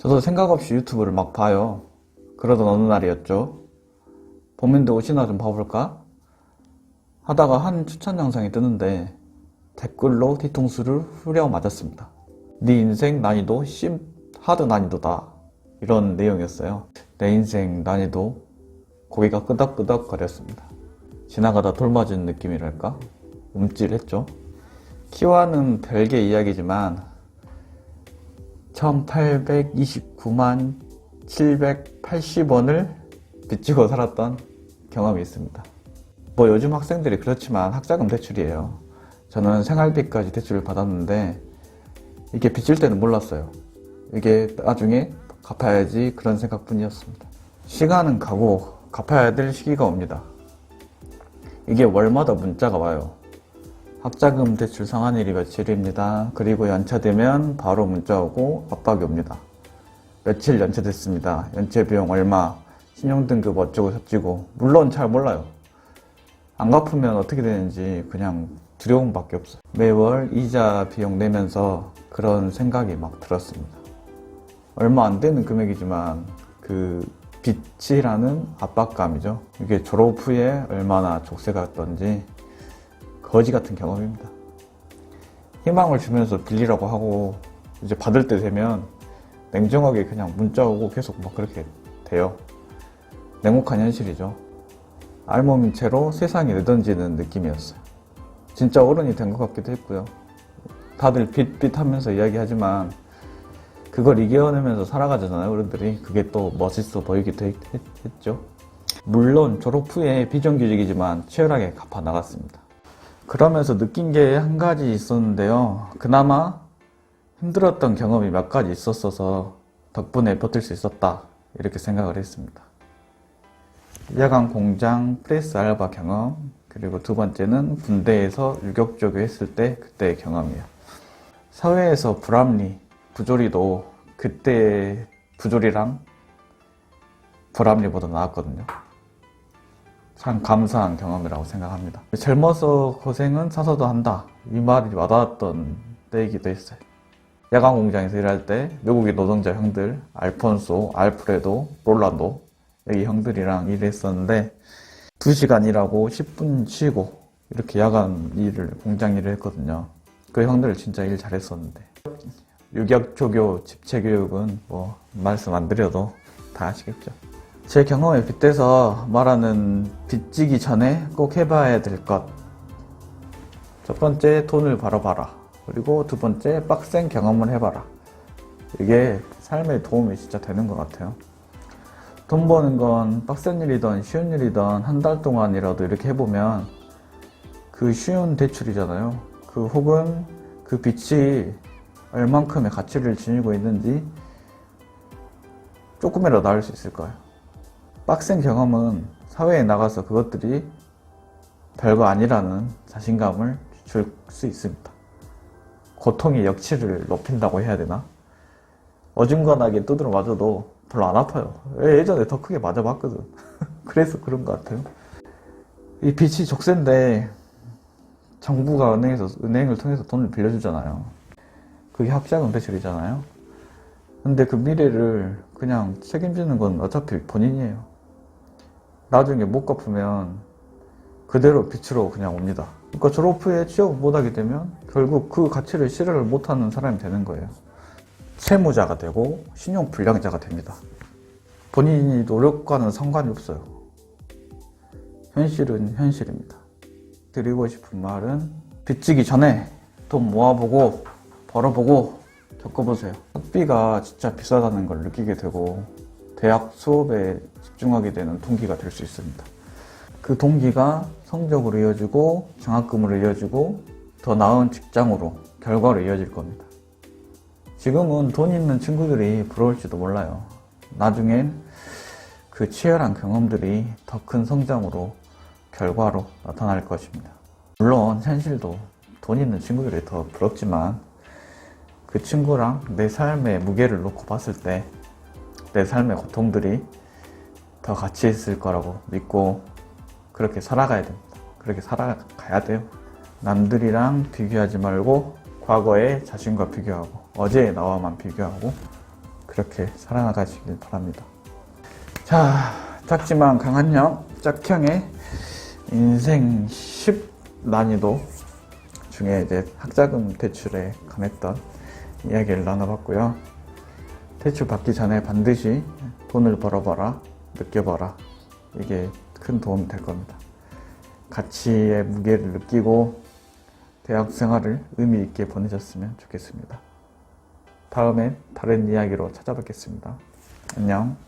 저도 생각 없이 유튜브를 막 봐요. 그러던 어느 날이었죠. 봄인데 옷이나 좀 봐볼까? 하다가 한 추천 영상이 뜨는데 댓글로 뒤통수를 후려 맞았습니다. 네 인생 난이도 심 하드 난이도다. 이런 내용이었어요. 내 인생 난이도 고개가 끄덕끄덕 거렸습니다. 지나가다 돌 맞은 느낌이랄까? 움찔했죠. 키와는 별개 이야기지만 1829만 780원을 빚지고 살았던 경험이 있습니다. 뭐 요즘 학생들이 그렇지만 학자금 대출이에요. 저는 생활비까지 대출을 받았는데 이게 빚질 때는 몰랐어요. 이게 나중에 갚아야지 그런 생각뿐이었습니다. 시간은 가고 갚아야 될 시기가 옵니다. 이게 월마다 문자가 와요. 학자금 대출 상환일이 며칠입니다. 그리고 연체되면 바로 문자 오고 압박이 옵니다. 며칠 연체됐습니다. 연체 비용 얼마, 신용등급 어쩌고 저쩌고. 물론 잘 몰라요. 안 갚으면 어떻게 되는지 그냥 두려움밖에 없어요. 매월 이자 비용 내면서 그런 생각이 막 들었습니다. 얼마 안 되는 금액이지만 그 빚이라는 압박감이죠. 이게 졸업 후에 얼마나 족쇄 같던지 거지 같은 경험입니다. 희망을 주면서 빌리라고 하고 이제 받을 때 되면 냉정하게 그냥 문자 오고 계속 막 그렇게 돼요. 냉혹한 현실이죠. 알몸인 채로 세상에 내던지는 느낌이었어요. 진짜 어른이 된 것 같기도 했고요. 다들 빚빚 하면서 이야기하지만 그걸 이겨내면서 살아가잖아요, 어른들이. 그게 또 멋있어 보이기도 했, 죠 물론 졸업 후에 비정규직이지만 치열하게 갚아 나갔습니다. 그러면서 느낀 게 한 가지 있었는데요. 그나마 힘들었던 경험이 몇 가지 있었어서 덕분에 버틸 수 있었다. 이렇게 생각을 했습니다. 야간 공장 프레스 알바 경험, 그리고 두 번째는 군대에서 유격조교 했을 때 그때의 경험이에요. 사회에서 불합리, 부조리도 그때 부조리랑 불합리보다 나았거든요. 참 감사한 경험이라고 생각합니다. 젊어서 고생은 사서도 한다. 이 말이 와닿았던 때이기도 했어요. 야간 공장에서 일할 때 외국인 노동자 형들, 알폰소, 알프레도, 롤란도 여기 형들이랑 일했었는데 2시간 일하고 10분 쉬고 이렇게 야간 일을 공장 일을 했거든요. 그 형들 진짜 일 잘했었는데 유격 조교 집체 교육은 뭐 말씀 안 드려도 다 아시겠죠. 제 경험에 빗대서 말하는 빚지기 전에 꼭 해봐야 될 것. 첫 번째 돈을 벌어봐라. 그리고 두 번째 빡센 경험을 해봐라. 이게 삶에 도움이 진짜 되는 것 같아요. 돈 버는 건 빡센 일이든 쉬운 일이든 한 달 동안이라도 이렇게 해보면 그 쉬운 대출이잖아요. 그 혹은 그 빚이 얼만큼의 가치를 지니고 있는지 조금이라도 알수 있을 거예요. 빡센 경험은 사회에 나가서 그것들이 별거 아니라는 자신감을 줄 수 있습니다. 고통의 역치를 높인다고 해야 되나? 어중간하게 두드려 맞아도 별로 안 아파요. 예전에 더 크게 맞아봤거든. 그래서 그런 것 같아요. 이 빚이 족쇄인데 정부가 은행에서 은행을 통해서 돈을 빌려주잖아요. 그게 학자금 대출이잖아요. 근데 그 미래를 그냥 책임지는 건 어차피 본인이에요. 나중에 못 갚으면 그대로 빚으로 그냥 옵니다. 그러니까 졸업 후에 취업을 못하게 되면 결국 그 가치를 실현을 못하는 사람이 되는 거예요. 채무자가 되고 신용불량자가 됩니다. 본인이 노력과는 상관이 없어요. 현실은 현실입니다. 드리고 싶은 말은 빚지기 전에 돈 모아보고 벌어보고 겪어보세요. 학비가 진짜 비싸다는 걸 느끼게 되고 대학 수업에 집중하게 되는 동기가 될 수 있습니다. 그 동기가 성적으로 이어지고 장학금으로 이어지고 더 나은 직장으로 결과로 이어질 겁니다. 지금은 돈 있는 친구들이 부러울지도 몰라요. 나중엔 그 치열한 경험들이 더 큰 성장으로 결과로 나타날 것입니다. 물론 현실도 돈 있는 친구들이 더 부럽지만 그 친구랑 내 삶의 무게를 놓고 봤을 때 내 삶의 고통들이 더 가치 있을 거라고 믿고 그렇게 살아가야 됩니다. 그렇게 살아가야 돼요. 남들이랑 비교하지 말고 과거의 자신과 비교하고 어제의 나와만 비교하고 그렇게 살아나가시길 바랍니다. 자, 작지만 강한 형, 짝형의 인생 10 난이도 중에 이제 학자금 대출에 관했던 이야기를 나눠봤고요. 대출 받기 전에 반드시 돈을 벌어봐라, 느껴봐라. 이게 큰 도움이 될 겁니다. 가치의 무게를 느끼고 대학 생활을 의미 있게 보내셨으면 좋겠습니다. 다음엔 다른 이야기로 찾아뵙겠습니다. 안녕.